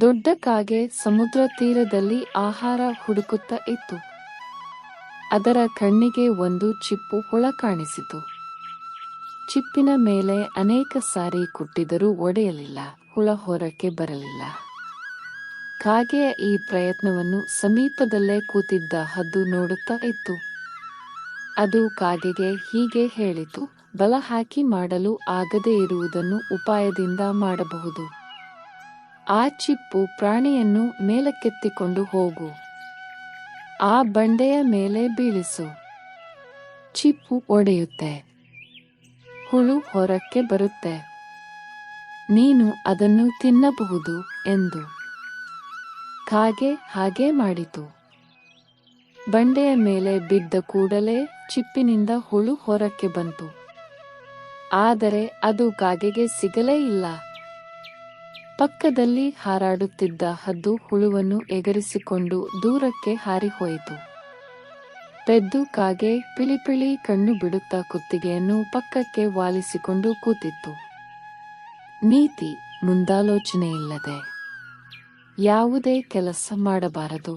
ದೊಡ್ಡ ಕಾಗೆ ಸಮುದ್ರ ತೀರದಲ್ಲಿ ಆಹಾರ ಹುಡುಕುತ್ತಾ ಇತ್ತು. ಅದರ ಕಣ್ಣಿಗೆ ಒಂದು ಚಿಪ್ಪು ಹುಳ ಕಾಣಿಸಿತು. ಚಿಪ್ಪಿನ ಮೇಲೆ ಅನೇಕ ಸಾರಿ ಕುಟ್ಟಿದರೂ ಒಡೆಯಲಿಲ್ಲ, ಹುಳ ಹೊರಕ್ಕೆ ಬರಲಿಲ್ಲ. ಕಾಗೆಯ ಈ ಪ್ರಯತ್ನವನ್ನು ಸಮೀಪದಲ್ಲೇ ಕೂತಿದ್ದ ಹದ್ದು ನೋಡುತ್ತಾ ಇತ್ತು. ಅದು ಕಾಗೆಗೆ ಹೀಗೆ ಹೇಳಿತು, ಬಲ ಹಾಕಿ ಮಾಡಲು ಆಗದೇ ಇರುವುದನ್ನು ಉಪಾಯದಿಂದ ಮಾಡಬಹುದು. ಆ ಚಿಪ್ಪು ಪ್ರಾಣಿಯನ್ನು ಮೇಲಕ್ಕೆತ್ತಿಕೊಂಡು ಹೋಗು. ಆ ಬಂಡೆಯ ಮೇಲೆ ಬೀಳಿಸು. ಚಿಪ್ಪು ಒಡೆಯುತ್ತೆ. ಹುಳು ಹೊರಕ್ಕೆ ಬರುತ್ತೆ. ನೀನು ಅದನ್ನು ತಿನ್ನಬಹುದು ಎಂದು. ಕಾಗೆ ಹಾಗೆ ಮಾಡಿತು. ಬಂಡೆಯ ಮೇಲೆ ಬಿದ್ದ ಕೂಡಲೇ ಚಿಪ್ಪಿನಿಂದ ಹುಳು ಹೊರಕ್ಕೆ ಬಂತು. ಆದರೆ ಅದು ಕಾಗೆಗೆ ಸಿಗಲೇ ಇಲ್ಲ. ಪಕ್ಕದಲ್ಲಿ ಹಾರಾಡುತ್ತಿದ್ದ ಹದ್ದು ಹುಳುವನ್ನು ಎಗರಿಸಿಕೊಂಡು ದೂರಕ್ಕೆ ಹಾರಿಹೋಯಿತು. ಪೆದ್ದು ಕಾಗೆ ಪಿಳಿಪಿಳಿ ಕಣ್ಣು ಬಿಡುತ್ತಾ ಕುತ್ತಿಗೆಯನ್ನು ಪಕ್ಕಕ್ಕೆ ವಾಲಿಸಿಕೊಂಡು ಕೂತಿತ್ತು. ನೀತಿ ಮುಂದಾಲೋಚನೆಯಿಲ್ಲದೆ ಯಾವುದೇ ಕೆಲಸ ಮಾಡಬಾರದು.